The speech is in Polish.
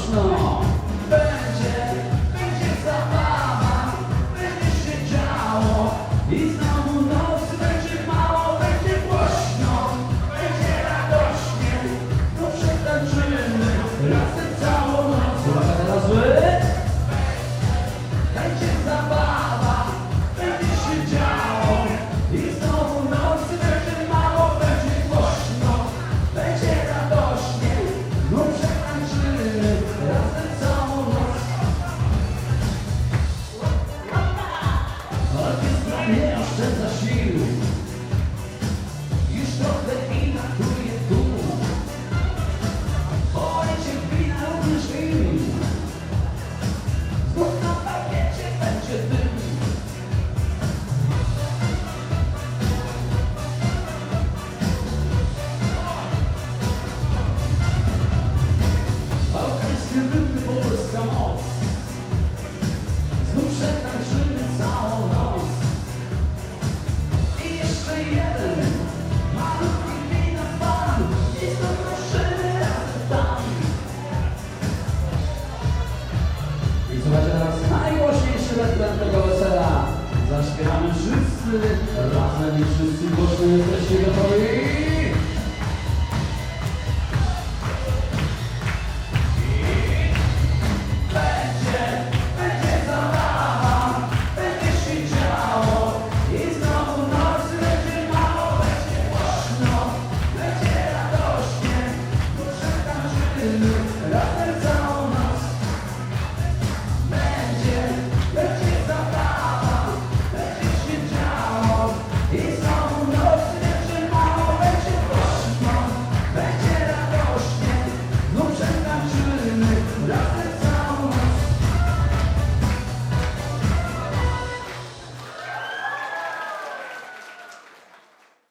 głośno. Będzie, będzie zabawa Będzie się działo i znowu That's a Śpiewamy wszyscy razem i wszyscy głośno jesteśmy.